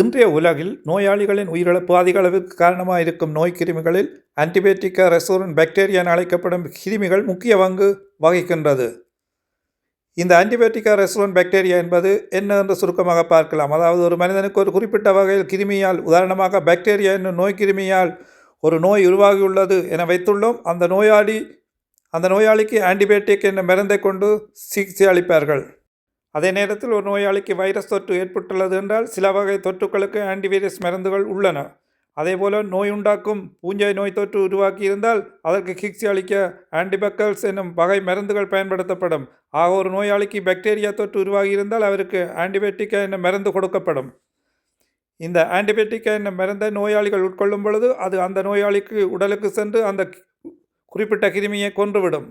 இன்றைய உலகில் நோயாளிகளின் உயிரிழப்பு அதிக அளவுக்கு காரணமாக இருக்கும் நோய் கிருமிகளில் ஆன்டிபயோட்டிக்கா ரெசோரன் பாக்டீரியா என அழைக்கப்படும் கிருமிகள் முக்கிய பங்கு வகிக்கின்றது. இந்த ஆன்டிபயோட்டிக்கா ரெசோரன் பாக்டீரியா என்பது என்ன என்று சுருக்கமாக பார்க்கலாம். அதாவது ஒரு மனிதனுக்கு ஒரு குறிப்பிட்ட வகையில் கிருமியால் உதாரணமாக பாக்டீரியா என்னும் நோய் கிருமியால் ஒரு நோய் உருவாகியுள்ளது என வைத்துள்ளோம். அந்த நோயாளி அந்த நோயாளிக்கு ஆன்டிபயோட்டிக் என்ற மருந்தை கொண்டு சிகிச்சை அளிப்பார்கள். அதே நேரத்தில் ஒரு நோயாளிக்கு வைரஸ் தொற்று ஏற்பட்டுள்ளது என்றால் சில வகை தொற்றுக்களுக்கு ஆன்டிவைரஸ் மருந்துகள் உள்ளன. அதேபோல நோய் உண்டாக்கும் பூஞ்சை நோய் தொற்று உருவாக்கியிருந்தால் அதற்கு சிகிச்சை அளிக்க ஆன்டிபக்கல்ஸ் என்னும் வகை மருந்துகள் பயன்படுத்தப்படும். ஆக ஒரு நோயாளிக்கு பாக்டீரியா தொற்று உருவாகியிருந்தால் அவருக்கு ஆன்டிபயோட்டிக்கா என்னும் மருந்து கொடுக்கப்படும். இந்த ஆன்டிபயோட்டிக்கா என்னும் மருந்தை நோயாளிகள் உட்கொள்ளும் பொழுது அது அந்த நோயாளிக்கு உடலுக்கு சென்று அந்த குறிப்பிட்ட கிருமியை கொன்றுவிடும்.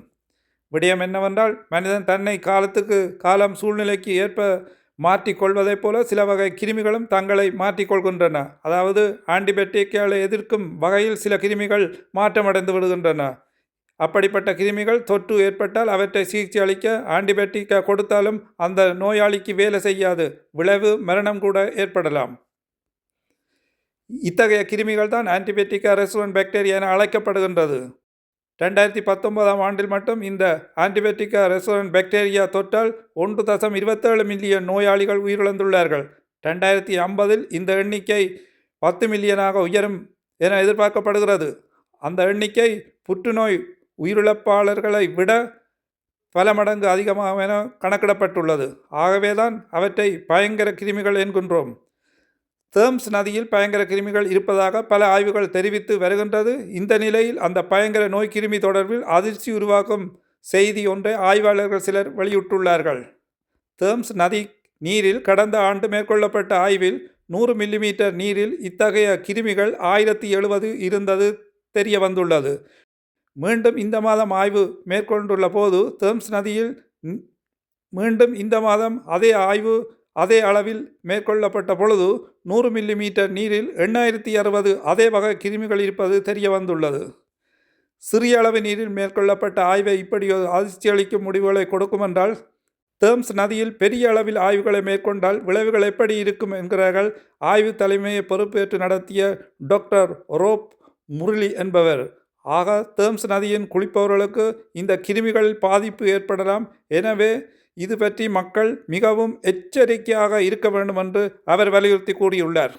விடயம் என்னவென்றால் மனிதன் தன்னை காலத்துக்கு காலம் சூழ்நிலைக்கு ஏற்ப மாற்றிக்கொள்வதைப் போல சில வகை கிருமிகளும் தங்களை மாற்றிக்கொள்கின்றன. அதாவது ஆன்டிபயோட்டிக்களை எதிர்க்கும் வகையில் சில கிருமிகள் மாற்றமடைந்து விடுகின்றன. அப்படிப்பட்ட கிருமிகள் தொற்று ஏற்பட்டால் அவற்றை சிகிச்சை அளிக்க ஆன்டிபயோட்டிக்கை கொடுத்தாலும் அந்த நோயாளிக்கு வேலை செய்யாது. விளைவு மரணம் கூட ஏற்படலாம். இத்தகைய கிருமிகள் தான் ஆன்டிபயோட்டிக்கா ரெசிடன்ட் பாக்டீரியா என அழைக்கப்படுகின்றது. ரெண்டாயிரத்தி பத்தொன்பதாம் ஆண்டில் மட்டும் இந்த ஆன்டிபயோட்டிக்கா ரெசோரன் பாக்டீரியா தொற்றால் ஒன்று தசம் இருபத்தேழு மில்லியன் நோயாளிகள் உயிரிழந்துள்ளார்கள். ரெண்டாயிரத்தி ஐம்பதில் இந்த எண்ணிக்கை பத்து மில்லியனாக உயரும் என எதிர்பார்க்கப்படுகிறது. அந்த எண்ணிக்கை புற்றுநோய் உயிரிழப்பாளர்களை விட பல மடங்கு அதிகமாக என கணக்கிடப்பட்டுள்ளது. ஆகவேதான் அவற்றை பயங்கர கிருமிகள் என்கின்றோம். தேம்ஸ் நதியில் பயங்கர கிருமிகள் இருப்பதாக பல ஆய்வுகள் தெரிவித்து வருகின்றது. இந்த நிலையில் அந்த பயங்கர நோய் கிருமி தொடர்பில் அதிர்ச்சி உருவாக்கும் செய்தி ஒன்றை ஆய்வாளர்கள் சிலர் வெளியிட்டுள்ளார்கள். தேம்ஸ் நதி நீரில் கடந்த ஆண்டு மேற்கொள்ளப்பட்ட ஆய்வில் நூறு மில்லிமீட்டர் நீரில் இத்தகைய கிருமிகள் ஆயிரத்தி எழுபது இருந்தது தெரிய வந்துள்ளது. மீண்டும் இந்த மாதம் ஆய்வு மேற்கொண்டுள்ள போது தேம்ஸ் நதியில் மீண்டும் இந்த மாதம் அதே ஆய்வு அதே அளவில் மேற்கொள்ளப்பட்ட பொழுது நூறு மில்லி மீட்டர் நீரில் எண்ணாயிரத்தி அறுபது அதே வகை கிருமிகள் இருப்பது தெரிய வந்துள்ளது. சிறிய அளவு நீரில் மேற்கொள்ளப்பட்ட ஆய்வை இப்படி அதிர்ச்சியளிக்கும் முடிவுகளை கொடுக்குமென்றால் தேம்ஸ் நதியில் பெரிய அளவில் ஆய்வுகளை மேற்கொண்டால் விளைவுகள் எப்படி இருக்கும் என்கிறார்கள் ஆய்வு தலைமையை பொறுப்பேற்று நடத்திய டாக்டர் ரோப் முரளி என்பவர். ஆக தேம்ஸ் நதியின் குளிப்பவர்களுக்கு இந்த கிருமிகள் பாதிப்பு ஏற்படலாம். எனவே இது பற்றி மக்கள் மிகவும் எச்சரிக்கையாக இருக்க வேண்டும் என்று அவர் வலியுறுத்தி கூறியுள்ளார்.